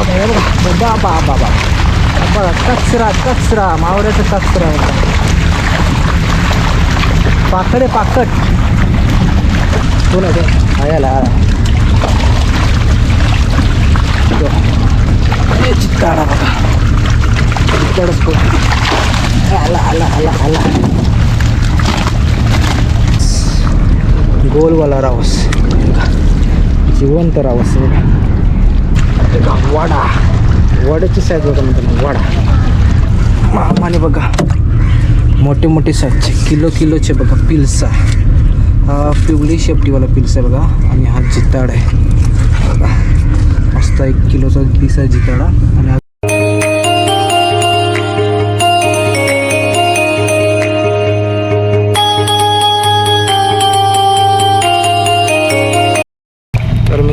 बाबा हे बघा बा बाबा बघा कचरा कचरा मावऱ्याचा कचरा आहे बघा. पाकड आहे आयाला चित्ताडा बघा चित्ताडच आला आला आला आला गोलवाला रावस जिवंत रावस बघा बघा, वडा. वड्याची साईज बघा मित्रांनो वडा. मामाने बघा मोठे मोठे साईजचे किलो किलोचे बघा पिल्सा. हा पिवळी शेपटीवाला पिल्स आहे बघा आणि हा जिताड आहे. बघा मस्त एक किलोचा पीस आहे जिताडा आणि हा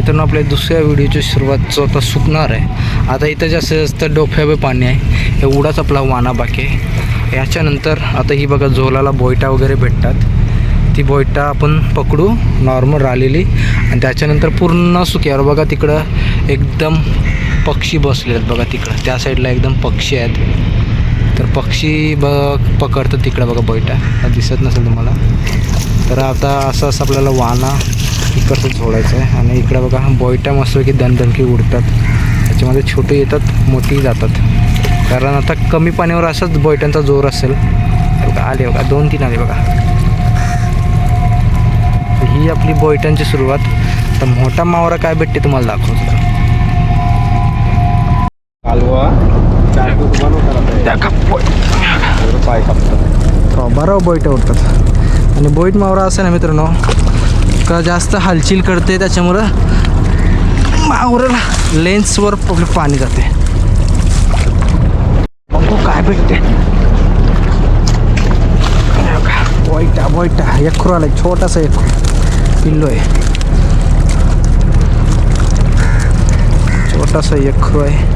मित्रांनो आपल्या दुसऱ्या व्हिडिओची सुरुवात जो आता सुकणार आहे. आता इथं जास्तीत जास्त डोफ्यावे पाणी आहे. एवढाच आपला वाना बाकी आहे. याच्यानंतर आता ही बघा झोलाला बोयटा वगैरे भेटतात. ती बोयटा आपण पकडू नॉर्मल राहिलेली. आणि त्याच्यानंतर पूर्ण सुक्यावर बघा तिकडं एकदम पक्षी बसले आहेत बघा तिकडं. त्या साईडला एकदम पक्षी आहेत. तर पक्षी ब पकडतात तिकडं बघा बोयटा. दिसत नसेल तुम्हाला? तर आता असं असं आपल्याला वाना इकडचं झोडायचं आहे आणि इकडं बघा बोयटा मस्तपैकी दणदणकी उडतात. त्याच्यामध्ये छोटे येतात मोठी जातात. कारण आता कमी पाण्यावर असंच बोयट्यांचा जोर असेल. हे बघा आले बघा दोन तीन आले बघा. ही आपली बोयट्यांची सुरुवात. तर मोठा मावरा काय भेटते तुम्हाला दाखवतो कालवा. का पाय कापतात. बरं बोईट उडतात. आणि बोईट मावरा असं ना मित्रांनो. का जास्त हालचील करते त्याच्यामुळं मावराला लेन्सवर आपलं पाणी जाते. बघू काय भेटते. बोईटा बोईटा एक आला एक छोटासा एक पिल्लो आहे छोटासा एक आहे.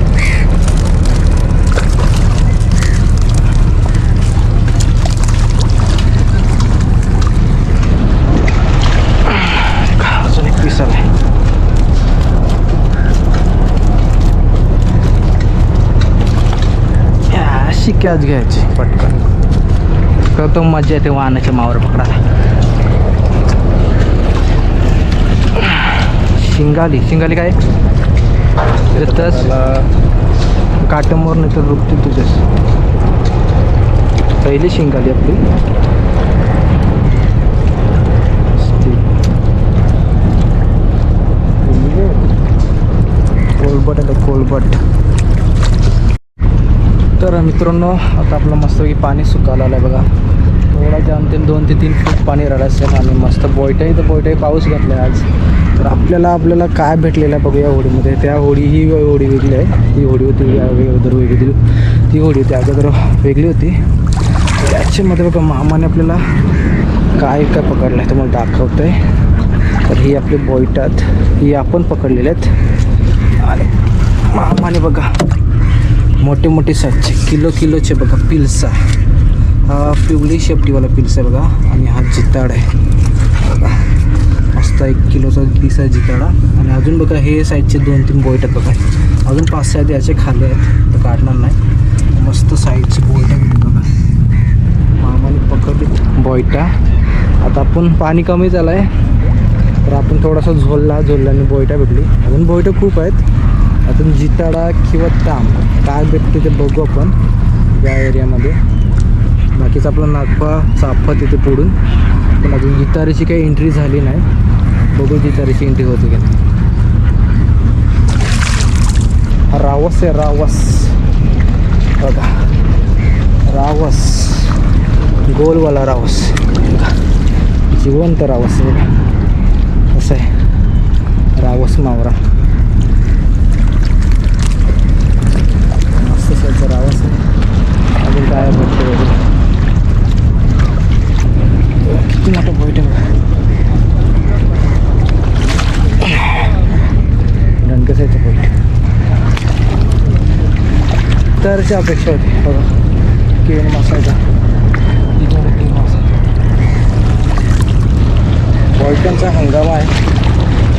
कॅच घ्यायची. पटकन. कळतो मजा येते वाहनाच्या मावर पकडायला. शिंगाली शिंगाली काय? तस काटमोर नाही तर रुकते तुझ्यास पहिली शिंगाली आपली कोलबट आहे कोलबट तर मित्रांनो आता आपलं मस्तपैकी पाणी सुकायला आलं आहे बघा. थोडा जाम ते दोन ते तीन फूट पाणी राहिलं असेल आणि मस्त बोयटाही तर बोयटाही पाऊस घातला आहे आज. तर आपल्याला आपल्याला काय भेटलेलं आहे बघूया होडीमध्ये. त्या होडी ही होडी वेगळी आहे. ती होडी होती या वेगळी अगोदर वेगळी ती होडी होती अगोदर वेगळी होती. त्याच्यामध्ये बघा मामाने आपल्याला काय काय पकडलं आहे तुम्हाला दाखवतं आहे तर ही आपली बोयटात ही आपण पकडलेले आहेत. आणि मामाने बघा मोठे मोठे साईजचे किलो किलोचे बघा पिलसा हा पिवळी शेपटीवाला पिलसा आहे बघा. आणि हा जिताड आहे. बघा. मस्त एक किलोचा पीस आहे जिताडा. आणि अजून बघा हे साईजचे दोन तीन बोईट बघा. अजून पाच सहा याचे खाले आहेत. तर काढणार नाही. मस्त साईजचे बोईट बघा. मामाने पकडली बोयटा आता आपण पाणी कमी झालं आहे तर आपण थोडासा झोलला झोलल्याने बोयटा भेटली. अजून बोयटं खूप आहेत. अजून जिताडा किंवा ताम काय भेटते ते बघू आपण या एरियामध्ये. बाकीचं आपलं नागपा चाफा तिथे पुढून. पण अजून जितारीची काही एंट्री झाली नाही. बघू जितारीची एंट्री होते की नाही. हा रावस आहे रावस. बघा. रावस. गोलवाला रावस. जिवंत रावस आहे बघा. असं आहे. रावस मावरा. मस्त साईजचा रावस अजून काय भेटते वगैरे किती मोठं बैठक आहे बैठ दणकसायचं बोईट तरची अपेक्षा होती. बघा. केळ मासायचा. बॉयटनचा हंगाम आहे.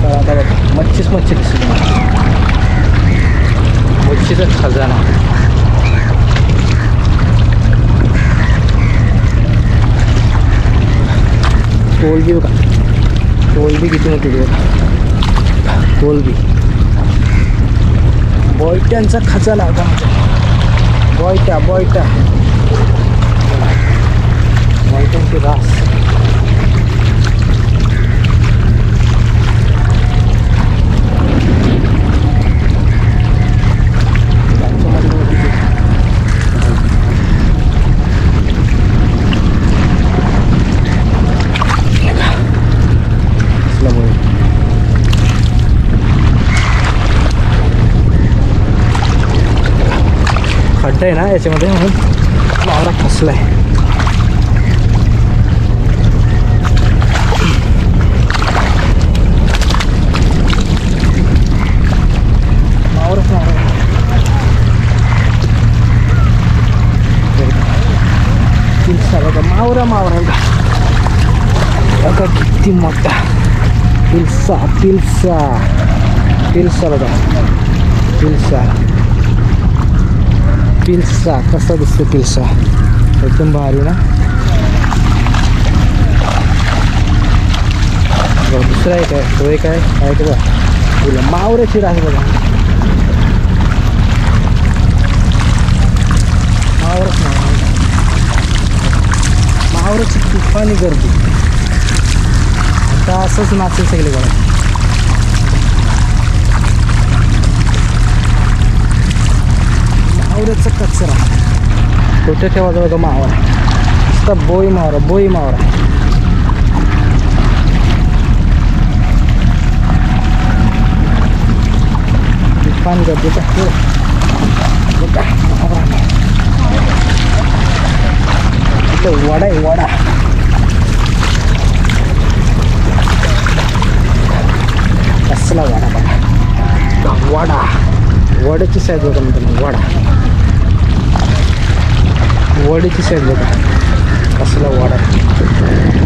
तर आता बघा. मच्छीच मच्छी दिसली मच्छीचा खजाना. कोलबी बघा कोलबी किती मोठी आहे कोलबी बॉयट्यांचा खचा होता बॉयटा बॉयटा बॉयट्यांची रास खड्डा आहे ना याच्यामध्ये म्हणून वावरा फसलाय वावरच वावरा पिलसा बघा मावरा मावरा बघा बघा किती मोठा पिलसा पिलसा पिलसा बघा पिलसा पिल्सा कसा दिसतो पिल्सा एकदम भारी ना दुसरा एक आहे तो एक आहे काय का तुला मावरे मावऱ्याची आहे बघा मावरच नाही मावऱ्याची तुफानी गर्दी आता असंच नाचेल सगळे बघा मावऱ्याचा कचरा. कुठे ठेवायचा बघा मावळा? नुसता बोई मावरा बोई मावरा तुफान गरजेचं आहे वडा आहे वडा. कसला वडा बघा. वडा. वड्याची साईज बघा म्हणतो वडा. वडीची साईड बघा कसला वडा.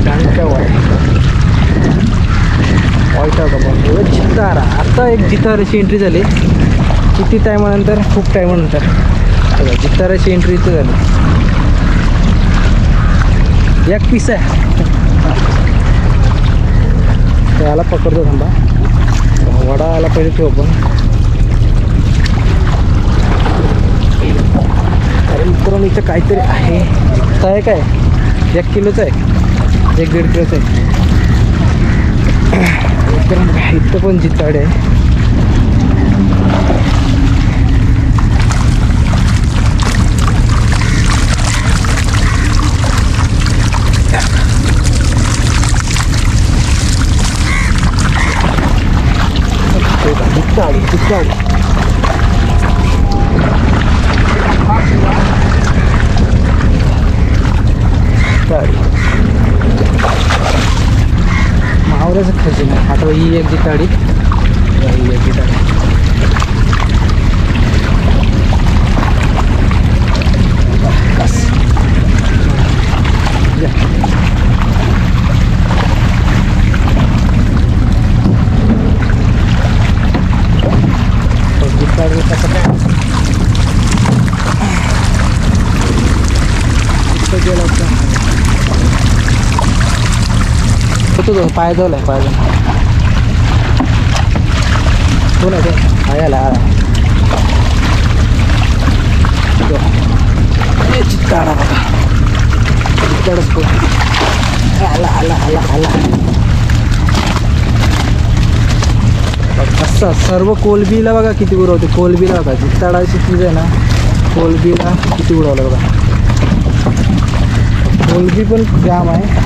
डांगट्या वडा. वाईट पण? बघा जितारा आता एक जिताराची एंट्री झाली. किती टायमानंतर खूप टायमानंतर बघा जिताराची एंट्री इथं झाली. एक पीस आहे. त्याला पकडतो थांबा. वडा आला पाहिजे तो आपण. मित्रांनो इथं काहीतरी आहे. जित्ता आहे काय? एक किलोचं आहे. एक दीड किलोचं आहे. मित्रांनो इथं पण जिताड आहे. जित्ताडी जित्ताडी खजिना आता ही एक जिताडी ही एक जिताडी बस या. तो जिताडी कसं काय इथं गेला होता होतो तो पाय धवलाय पाय कोण आहे ते आयाला आला चित्ताडा बघा चित्ताडच आला आला आला आला असं सर्व कोलबीला बघा किती उडवते कोलबीला बघा चित्ताडाची चीज आहे ना कोलबीला किती उडवलं बघा कोलबी पण जाम आहे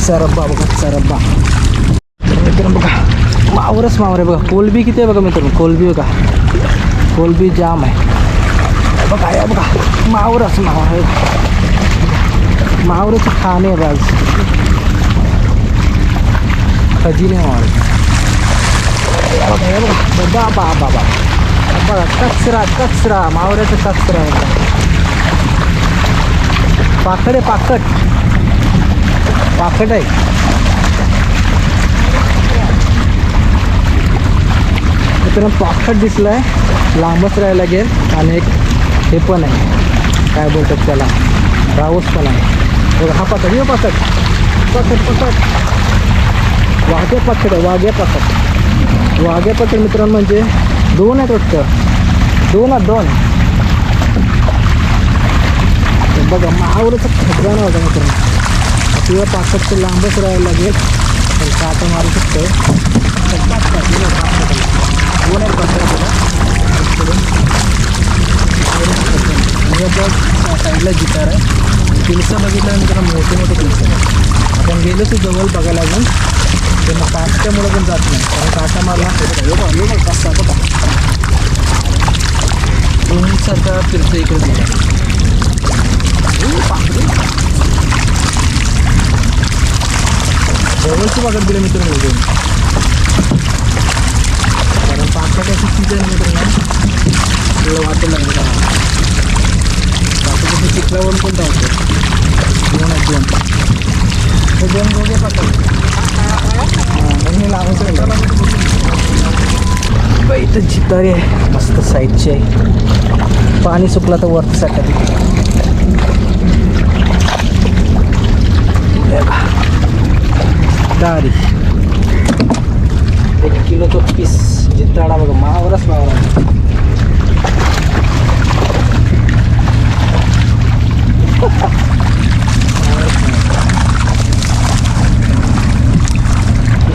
सरब्बा बघा सरब्बा मित्रांनो बघा मावरच मावर आहे बघा. कोलबी किती आहे बघा मित्रांनो? कोलबी बघा. कोलबी जाम आहे. बघा या बघा. मावरच मावर आहे मावरचं खाणे आहे आज. खजिने मावर. हे बघा. बघा बाबा बाबा बघा कचरा कचरा. मावऱ्याचा कचरा आहे पाकड आहे पाकट पाकड आहे. मित्रांनो पाखट आहे लांबच राहायला लागेल. आणि एक हे पण आहे. काय बोलतात त्याला? राऊस पण आहे. बघा हा पाकट हे पाकट पाकट पाकट वाघे पाकट आहे वाघे पाकट वाघे पाकट मित्रांनो म्हणजे दोन आहेत वाटतं. दोन आहेत दोन. बघा मावरचं खजाना होता मित्रांनो. आपल्याला पाकटचं लांबच राहायला लागेल. पण काटा मारू शकतो दोन आहेत पंधरा बघा साईडला गिटार आहे पिल्सं बघितल्यानंतर मोठे मोठे पिल्स आहे आपण गेलो तू जवळ बघायला अजून त्यांना मग पण जात नाही कारण काटा मारला हे बघा, हे बघा, हे बघा, कसा इकडे दिलं जवळची बघत दिलं मित्रांनो दोन कारण पाकटाची सीजन मित्रांनो आपल्याला वाटेल लागलं का बाकीचं चिखलावरून पण धावतो दोन आहेत दोन हे दोन दोघे पाकट मी लावायचं बाई इथं चितारी आहे मस्त साईडची आहे पाणी सुकलं तर वरती साठा दारी किलोचं पीस जिताडा बघा मावरच मावरा.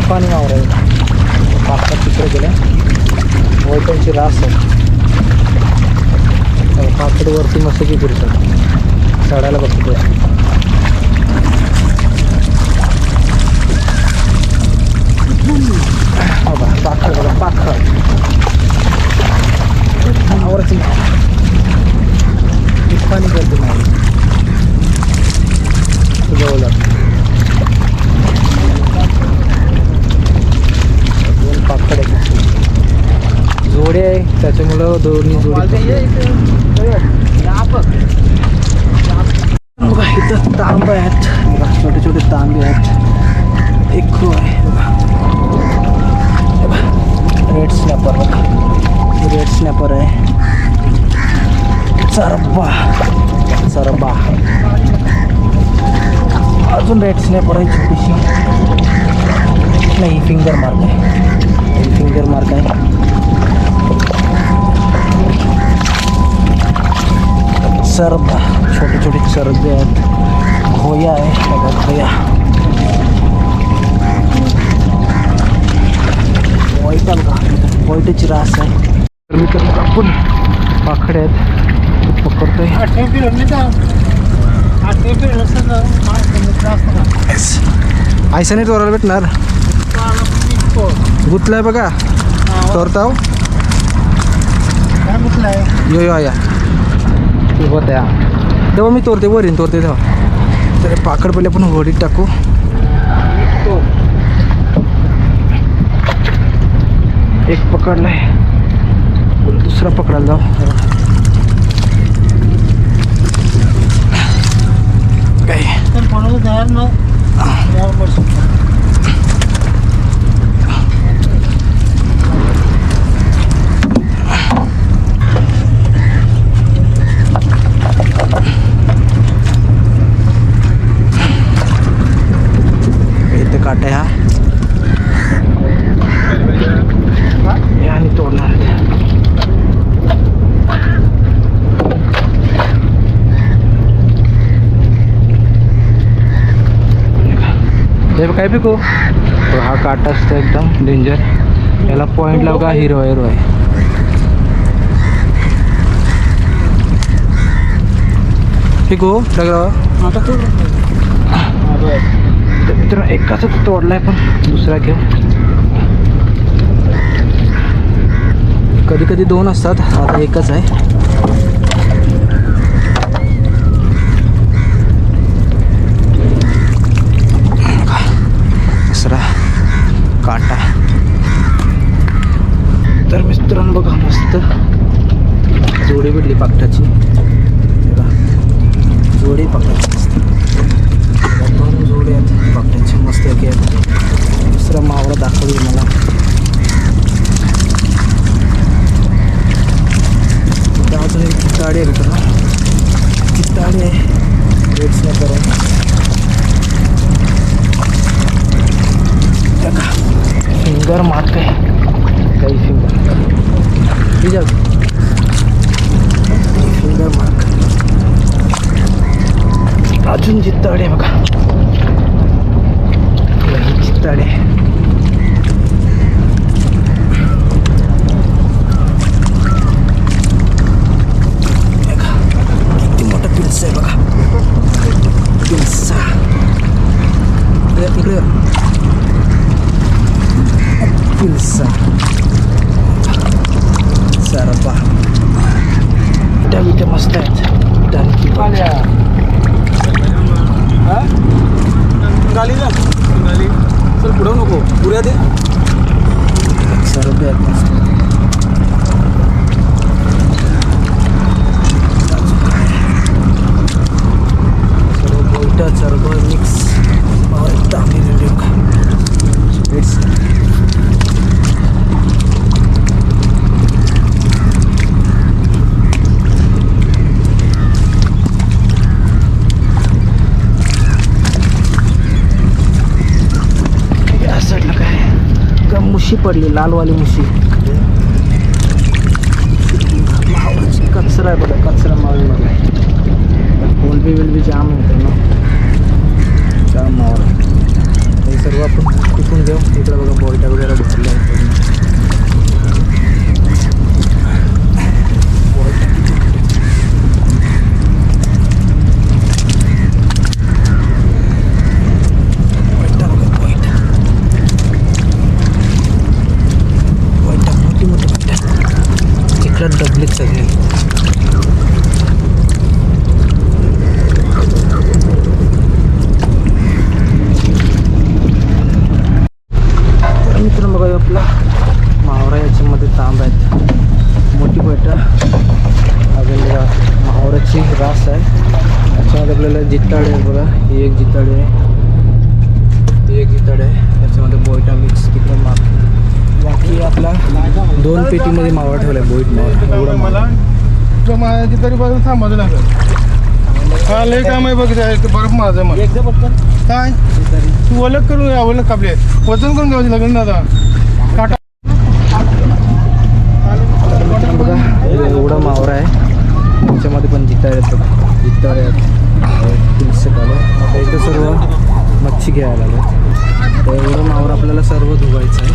पाणी मावरा आहे पाच तिकडे गेल्या वैतांची रास आहे. पाकड वरती मस्त की फिरतात चढायला बघतो. बघा पाखर बघा पाखर आवरच पाणी करते नाही जवळ जातो दोन पाखड आहेत जोडे आहे त्याच्यामुळं दोन्ही जोडी। अजून रेड स्नॅपर आहे छोटीशी नाही फिंगर मार्क आहे. फिंगर मार्क आहे. सर्ब छोटे छोटे चरबे आहेत खोया आहे. बघा खोया वाईट का वाईटची रास आहे. तर मी तर आपण पाखडे आहेत. पकडतोय. आयसाने चोरायला भेटणार. गुतलाय बघा. चोरताव यो यो या. होत या तेव्हा मी तोरते वरीन तोरते तेव्हा. तर पाकड पहिले आपण वडीत टाकू. एक पकडलाय. दुसरा पकडायला जाऊ. काय इथे काट आहे हा हे आणि तोडणार आहेत. हे बघ काय पिकू? हा काटा असतो एकदम डेंजर याला पॉईंट लाव का? हिरो हिरो आहे. पिकू डगरावा तर मित्रांनो एकाच तोडलाय पण दुसरा घेऊ कधी कधी दोन असतात आता एकच आहे दुसरा काटा तर मित्रांनो बघा मस्त. जोडी भेटली पाकटाची. जोडी पाकटाची. दोन जोडी आहेत. पाकटाची मस्त एक आहेत दुसरा मावळा दाखवली मला जिताडे आहे मित्रांनो जिताडे वेट्स नाही करून फिंगर मार्क आहे काही फिंगर ठीक आहे फिंगर मार्क अजून जित्ताडे बघा हे जित्ताडे बघा, किती मोठा पिल्सा आहे बघा पिल्सा इकडे इकडे पिल्सा सरपा इटा बिटा मस्त आहेत डनकी गाली ना गाली चल पुढं नको पुऱ्या दे सरपे आहेत मस्त सर्व बोलटा सर्व मिक्स चांगली रेडिओ इट्स या साईडला काय का मुशी पडली लालवाली मुशी मावळाची कचरा आहे बघा कचरा मावळी बघा कोलबी बिलबी जाम होते ना जाम मावळा हे सर्व आपण टिकून घेऊ इकडे बघा बोलट्या वगैरे भरल्या आहेत पूर्ण. बोलट्या. बोलट्या बघा, बोलट्या. बोलट्या मोठी मोठी बोलट्या तिकडं डबलीत सगळी तर मित्रांनो बघा हे आपला मावरा याच्यामध्ये तांब आहेत मोठी बैठा अजून बघा मावराची रास आहे याच्यामध्ये आपल्याला जित्ताडे आहे बघा. ही एक जित्ताडे आहे. ती एक जित्ताडे आहे. याच्यामध्ये बोयटा मिक्स तिकडे माग. बाकी आपला दोन पेटीमध्ये मावळा ठेवला आहे बोईट मावळा एवढा माझ्या तरी बाजूला थांबावं लागेल. हा लय काम आहे बघ ते बरं माझं मग काय? तू ओळख करून या ओळख कापले वजन करून घ्यावं लागेल ना आता. काटा. बघा एवढा मावरा आहे. त्याच्यामध्ये पण जिताळे आहेत बघा. जिताळे आहेत. तीनशे आलं आता इथं सर्व मच्छी घ्यायला आलं तर एवढं मावरा आपल्याला सर्व धुवायचं आहे.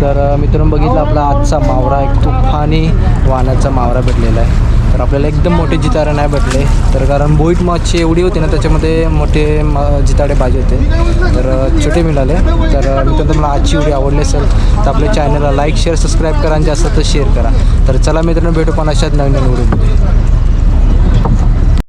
तर अ, मित्रांनो बघितलं आपला आजचा मावरा एक तुफानी वाहनाचा मावरा भेटलेला आहे. तर आपल्याला एकदम मोठे जितारे नाही भेटले. तर कारण बोईट मच्छी एवढी होती ना त्याच्यामध्ये मोठे म जिताडे पाहिजे होते. तर छोटे मिळाले. तर मित्र तुम्हाला आजची व्हिडिओ आवडली असेल तर आपल्या चॅनलला लाईक शेअर सबस्क्राईब करा आणि जास्त तर शेअर करा. तर चला मित्रांनो भेटू पण अशाच नवीन नवीन व्हिडिओ